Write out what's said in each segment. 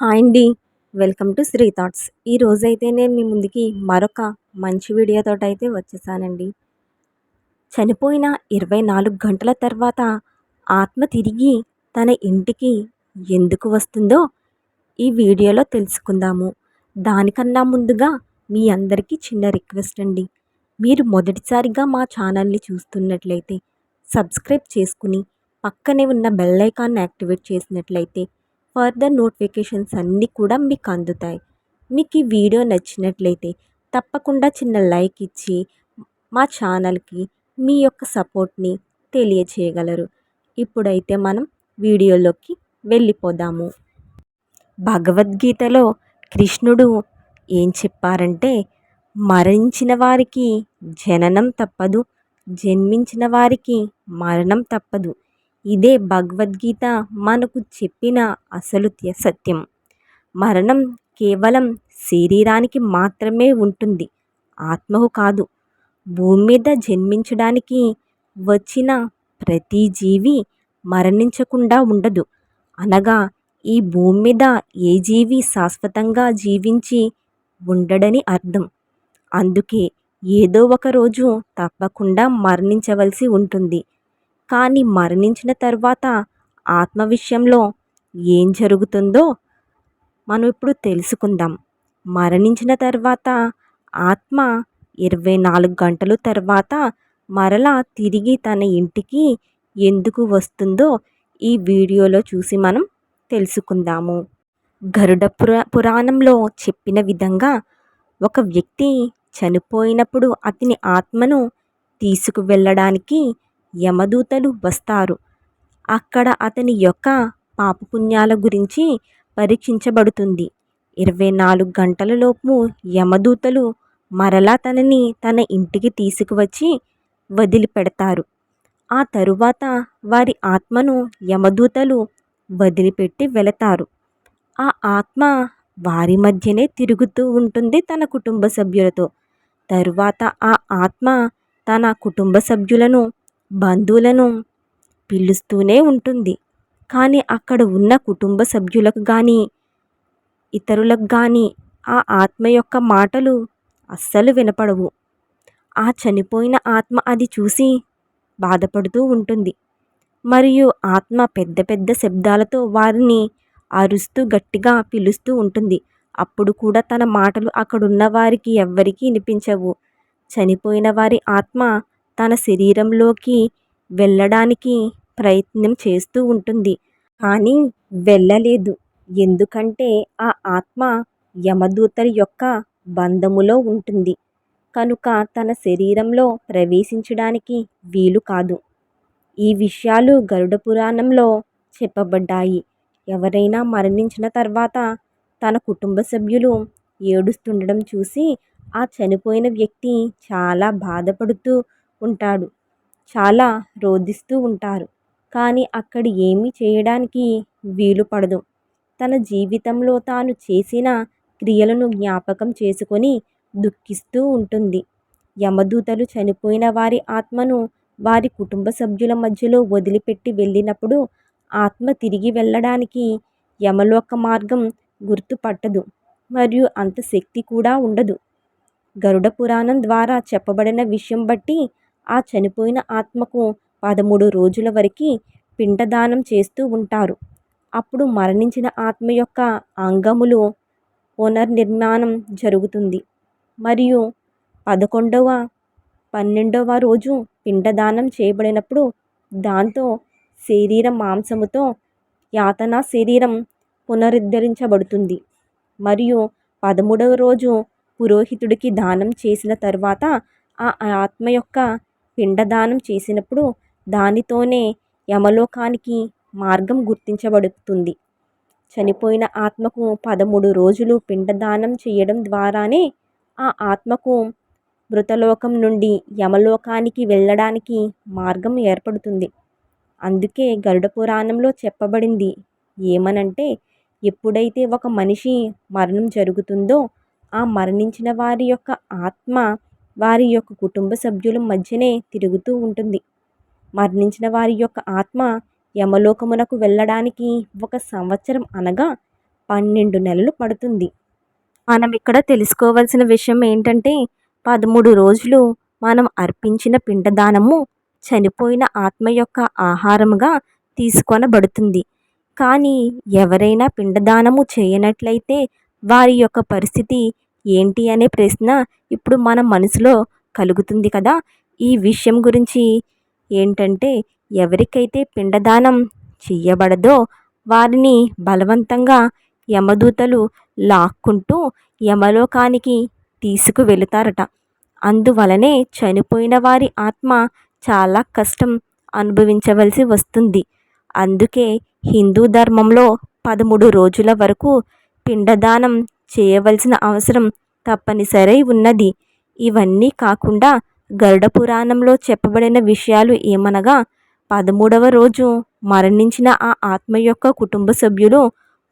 Hi అండి. Welcome to Sri thoughts. ఈ రోజైతే నేను మీ ముందుకి మరొక మంచి వీడియోతో అయితే వచ్చేసానండి. చనిపోయిన ఇరవై నాలుగు గంటల తర్వాత ఆత్మ తిరిగి తన ఇంటికి ఎందుకు వస్తుందో ఈ వీడియోలో తెలుసుకుందాము. దానికన్నా ముందుగా మీ అందరికీ చిన్న రిక్వెస్ట్ అండి. మీరు మొదటిసారిగా మా ఛానల్ని చూస్తున్నట్లయితే సబ్స్క్రైబ్ చేసుకుని పక్కనే ఉన్న బెల్ ఐకాన్ని యాక్టివేట్ చేసినట్లయితే ఫర్దర్ నోటిఫికేషన్స్ అన్నీ కూడా మీకు అందుతాయి. మీకు ఈ వీడియో నచ్చినట్లయితే తప్పకుండా చిన్న లైక్ ఇచ్చి మా ఛానల్కి మీ యొక్క సపోర్ట్ని తెలియచేయగలరు. ఇప్పుడైతే మనం వీడియోలోకి వెళ్ళిపోదాము. భగవద్గీతలో కృష్ణుడు ఏం చెప్పారంటే మరణించిన వారికి జననం తప్పదు జన్మించిన వారికి మరణం తప్పదు. ఇదే భగవద్గీత మనకు చెప్పిన అసలు సత్యం. మరణం కేవలం శరీరానికి మాత్రమే ఉంటుంది ఆత్మకు కాదు. భూమి మీద జన్మించడానికి వచ్చిన ప్రతి జీవి మరణించకుండా ఉండదు. అనగా ఈ భూమి మీద ఏ జీవి శాశ్వతంగా జీవించి ఉండడని అర్థం. అందుకే ఏదో ఒక రోజు తప్పకుండా మరణించవలసి ఉంటుంది. కానీ మరణించిన తర్వాత ఆత్మ విషయంలో ఏం జరుగుతుందో మనం ఇప్పుడు తెలుసుకుందాం. మరణించిన తర్వాత ఆత్మ ఇరవై నాలుగు గంటల తర్వాత మరలా తిరిగి తన ఇంటికి ఎందుకు వస్తుందో ఈ వీడియోలో చూసి మనం తెలుసుకుందాము. గరుడ పురా పురాణంలో చెప్పిన విధంగా ఒక వ్యక్తి చనిపోయినప్పుడు అతని ఆత్మను తీసుకువెళ్ళడానికి యమదూతలు వస్తారు. అక్కడ అతని యొక్క పాపపుణ్యాల గురించి పరీక్షించబడుతుంది. ఇరవై నాలుగు గంటలలోపు యమదూతలు మరలా తనని తన ఇంటికి తీసుకువచ్చి వదిలిపెడతారు. ఆ తరువాత వారి ఆత్మను యమదూతలు వదిలిపెట్టి వెళతారు. ఆ ఆత్మ వారి మధ్యనే తిరుగుతూ ఉంటుంది తన కుటుంబ సభ్యులతో. తరువాత ఆ ఆత్మ తన కుటుంబ సభ్యులను బంధువులను పిలుస్తూనే ఉంటుంది. కానీ అక్కడ ఉన్న కుటుంబ సభ్యులకు కానీ ఇతరులకు కానీ ఆ ఆత్మ యొక్క మాటలు అస్సలు వినపడవు. ఆ చనిపోయిన ఆత్మ అది చూసి బాధపడుతూ ఉంటుంది. మరియు ఆత్మ పెద్ద పెద్ద శబ్దాలతో వారిని అరుస్తూ గట్టిగా పిలుస్తూ ఉంటుంది. అప్పుడు కూడా తన మాటలు అక్కడున్న వారికి ఎవ్వరికీ వినిపించవు. చనిపోయిన వారి ఆత్మ తన శరీరంలోకి వెళ్ళడానికి ప్రయత్నం చేస్తూ ఉంటుంది. కానీ వెళ్ళలేదు. ఎందుకంటే ఆ ఆత్మ యమదూతల యొక్క బంధములో ఉంటుంది. కనుక తన శరీరంలో ప్రవేశించడానికి వీలు కాదు. ఈ విషయాలు గరుడ పురాణంలో చెప్పబడ్డాయి. ఎవరైనా మరణించిన తర్వాత తన కుటుంబ సభ్యులు ఏడుస్తుండడం చూసి ఆ చనిపోయిన వ్యక్తి చాలా బాధపడుతూ ఉంటాడు. చాలా రోధిస్తూ ఉంటారు. కానీ అక్కడ ఏమీ చేయడానికి వీలు పడదు. తన జీవితంలో తాను చేసిన క్రియలను జ్ఞాపకం చేసుకొని దుఃఖిస్తూ ఉంటుంది. యమదూతలు చనిపోయిన వారి ఆత్మను వారి కుటుంబ సభ్యుల మధ్యలో వదిలిపెట్టి వెళ్ళినప్పుడు ఆత్మ తిరిగి వెళ్ళడానికి యమలోక మార్గం గుర్తుపట్టదు మరియు అంత శక్తి కూడా ఉండదు. గరుడ పురాణం ద్వారా చెప్పబడిన విషయం బట్టి ఆ చనిపోయిన ఆత్మకు పదమూడు రోజుల వరకు పిండదానం చేస్తూ ఉంటారు. అప్పుడు మరణించిన ఆత్మ యొక్క అంగములు పునర్నిర్మాణం జరుగుతుంది. మరియు పదకొండవ పన్నెండవ రోజు పిండదానం చేయబడినప్పుడు దాంతో శరీర మాంసముతో యాతన శరీరం పునరుద్ధరించబడుతుంది. మరియు పదమూడవ రోజు పురోహితుడికి దానం చేసిన తర్వాత ఆ ఆత్మ యొక్క పిండదానం చేసినప్పుడు దానితోనే యమలోకానికి మార్గం గుర్తించబడుతుంది. చనిపోయిన ఆత్మకు పదమూడు రోజులు పిండదానం చేయడం ద్వారానే ఆ ఆత్మకు మృతలోకం నుండి యమలోకానికి వెళ్ళడానికి మార్గం ఏర్పడుతుంది. అందుకే గరుడ పురాణంలో చెప్పబడింది ఏమనంటే ఎప్పుడైతే ఒక మనిషి మరణం జరుగుతుందో ఆ మరణించిన వారి యొక్క ఆత్మ వారి యొక్క కుటుంబ సభ్యుల మధ్యనే తిరుగుతూ ఉంటుంది. మరణించిన వారి యొక్క ఆత్మ యమలోకమునకు వెళ్ళడానికి ఒక సంవత్సరం అనగా పన్నెండు నెలలు పడుతుంది. మనం ఇక్కడ తెలుసుకోవాల్సిన విషయం ఏంటంటే పదమూడు రోజులు మనం అర్పించిన పిండదానము చనిపోయిన ఆత్మ యొక్క ఆహారముగా తీసుకొనబడుతుంది. కానీ ఎవరైనా పిండదానము చేయనట్లయితే వారి యొక్క పరిస్థితి ఏంటి అనే ప్రశ్న ఇప్పుడు మన మనసులో కలుగుతుంది కదా. ఈ విషయం గురించి ఏంటంటే ఎవరికైతే పిండదానం చెయ్యబడదో వారిని బలవంతంగా యమదూతలు లాక్కుంటూ యమలోకానికి తీసుకువెళతారట. అందువలనే చనిపోయిన వారి ఆత్మ చాలా కష్టం అనుభవించవలసి వస్తుంది. అందుకే హిందూ ధర్మంలో పదమూడు రోజుల వరకు పిండదానం చేయవలసిన అవసరం తప్పనిసరి ఉన్నది. ఇవన్నీ కాకుండా గరుడ పురాణంలో చెప్పబడిన విషయాలు ఏమనగా పదమూడవ రోజు మరణించిన ఆ ఆత్మ యొక్క కుటుంబ సభ్యులు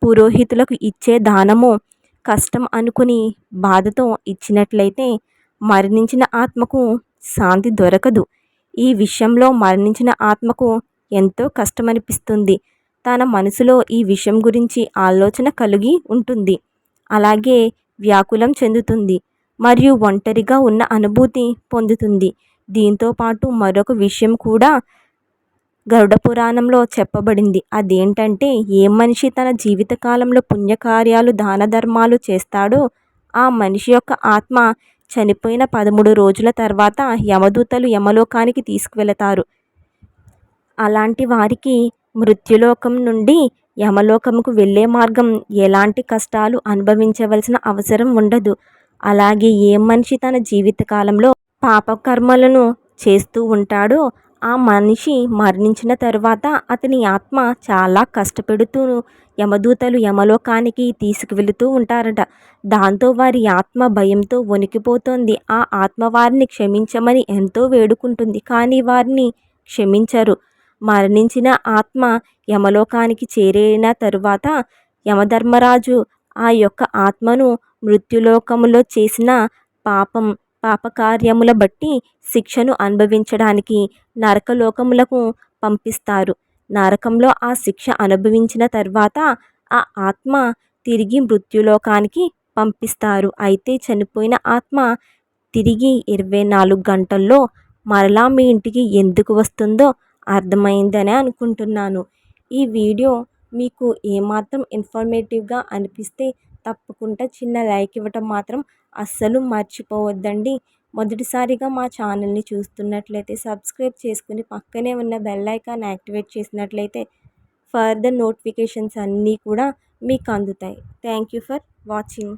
పురోహితులకు ఇచ్చే దానము కష్టం అనుకుని బాధతో ఇచ్చినట్లయితే మరణించిన ఆత్మకు శాంతి దొరకదు. ఈ విషయంలో మరణించిన ఆత్మకు ఎంతో కష్టమనిపిస్తుంది. తన మనసులో ఈ విషయం గురించి ఆలోచన కలిగి ఉంటుంది. అలాగే వ్యాకులం చెందుతుంది మరియు ఒంటరిగా ఉన్న అనుభూతి పొందుతుంది. దీంతో పాటు మరొక విషయం కూడా గరుడ పురాణంలో చెప్పబడింది. అదేంటంటే ఏ మనిషి తన జీవితకాలంలో పుణ్యకార్యాలు దాన ధర్మాలు చేస్తాడో ఆ మనిషి యొక్క ఆత్మ చనిపోయిన పదమూడు రోజుల తర్వాత యమదూతలు యమలోకానికి తీసుకువెళతారు. అలాంటి వారికి మృత్యులోకం నుండి యమలోకముకు వెళ్ళే మార్గం ఎలాంటి కష్టాలు అనుభవించవలసిన అవసరం ఉండదు. అలాగే ఏ మనిషి తన జీవితకాలంలో పాపకర్మలను చేస్తూ ఉంటాడో ఆ మనిషి మరణించిన తరువాత అతని ఆత్మ చాలా కష్టపెడుతూ యమదూతలు యమలోకానికి తీసుకువెళుతూ ఉంటారట. దాంతో వారి ఆత్మ భయంతో వణికిపోతుంది. ఆ ఆత్మ వారిని క్షమించమని ఎంతో వేడుకుంటుంది. కానీ వారిని క్షమించరు. మరణించిన ఆత్మ యమలోకానికి చేరిన తరువాత యమధర్మరాజు ఆ యొక్క ఆత్మను మృత్యులోకములో చేసిన పాపం పాపకార్యముల బట్టి శిక్షను అనుభవించడానికి నరకలోకములకు పంపిస్తారు. నరకంలో ఆ శిక్ష అనుభవించిన తర్వాత ఆ ఆత్మ తిరిగి మృత్యులోకానికి పంపిస్తారు. అయితే చనిపోయిన ఆత్మ తిరిగి ఇరవై నాలుగు గంటల్లో మరలా మీ ఇంటికి ఎందుకు వస్తుందో అర్థమైందనే అనుకుంటున్నాను. ఈ వీడియో మీకు ఏమాత్రం ఇన్ఫర్మేటివ్గా అనిపిస్తే తప్పకుండా చిన్న లైక్ ఇవ్వటం మాత్రం అస్సలు మర్చిపోవద్దండి. మొదటిసారిగా మా ఛానల్ని చూస్తున్నట్లయితే సబ్స్క్రైబ్ చేసుకుని పక్కనే ఉన్న బెల్ ఐకాన్ యాక్టివేట్ చేసినట్లయితే ఫర్దర్ నోటిఫికేషన్స్ అన్నీ కూడా మీకు అందుతాయి. Thank you for watching.